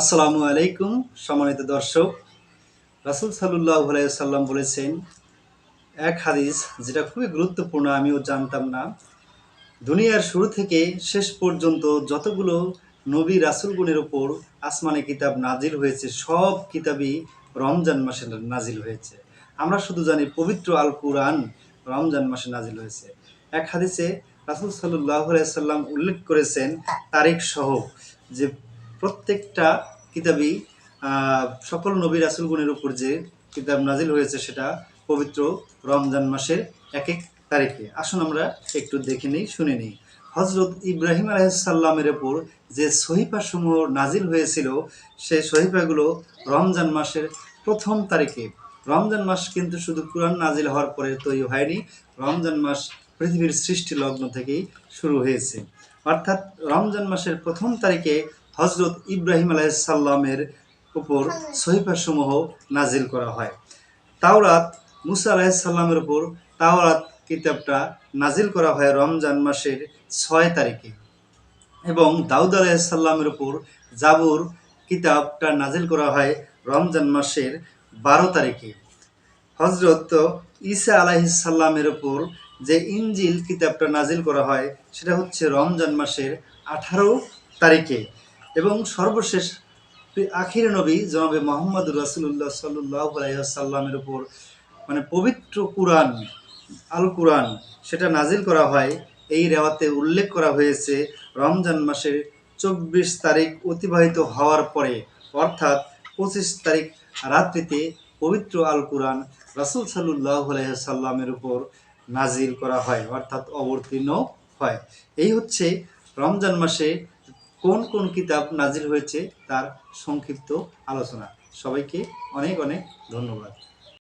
আসসালামু আলাইকুম, সম্মানিত দর্শক। রাসুল সাল্লাহ সাল্লাম বলেছেন, এক হাদিস যেটা খুবই গুরুত্বপূর্ণ আমিও জানতাম না, দুনিয়ার শুরু থেকে শেষ পর্যন্ত যতগুলো নবী রাসুলগুনের ওপর আসমানে কিতাব নাজিল হয়েছে, সব কিতাবই রমজান মাসে নাজিল হয়েছে। আমরা শুধু জানি পবিত্র আল কুরআন রমজান মাসে নাজিল হয়েছে। এক হাদিসে রাসুল সাল্লাহ সাল্লাম উল্লেখ করেছেন তারিখ সহ যে প্রত্যেকটা কিতাবই সকল নবী রাসুলগুনের উপর যে কিতাব নাজিল হয়েছে সেটা পবিত্র রমজান মাসের এক এক তারিখে। আসুন আমরা একটু দেখে নিই, শুনে নিই। হজরত ইব্রাহিম আলাইসাল্লামের ওপর যে সহিফা সমূহ নাজিল হয়েছিল, সেই সহিফাগুলো রমজান মাসের প্রথম তারিখে। রমজান মাস কিন্তু শুধু কোরআন নাজিল হওয়ার পরে তৈরি হয়নি, রমজান মাস পৃথিবীর সৃষ্টি লগ্ন থেকেই শুরু হয়েছে। অর্থাৎ রমজান মাসের প্রথম তারিখে হজরত ইব্রাহিম আলাইসাল্লামের উপর সহিফাসমূহ নাজিল করা হয়। তাওরাত মুসা আলাইসাল্লামের উপর তাওরাত কিতাবটা নাজিল করা হয় রমজান মাসের ছয় তারিখে। এবং দাউদ আলাইসাল্লামের উপর জাবুর কিতাবটা নাজিল করা হয় রমজান মাসের বারো তারিখে। হজরত ঈসা আলাইসাল্লামের উপর যে ইঞ্জিল কিতাবটা নাজিল করা হয়, সেটা হচ্ছে রমজান মাসের আঠারো তারিখে। এবং সর্বশেষ আখির নবী জনাবে মোহাম্মদ রাসুল্লাহ সাল্লাহ আলাইসাল্লামের উপর মানে পবিত্র কুরআন, আল কুরআন সেটা নাজিল করা হয়। এই রেওয়াতে উল্লেখ করা হয়েছে, রমজান মাসের চব্বিশ তারিখ অতিবাহিত হওয়ার পরে, অর্থাৎ পঁচিশ তারিখ রাত্রিতে পবিত্র আল কুরআন রাসুল সাল্লাহ সাল্লামের উপর নাজিল করা হয়, অর্থাৎ অবতীর্ণ হয়। এই হচ্ছে রমজান মাসে কোন কোন কিতাব নাজির হয়েছে তার সংক্ষিপ্ত আলোচনা। সবাইকে অনেক অনেক ধন্যবাদ।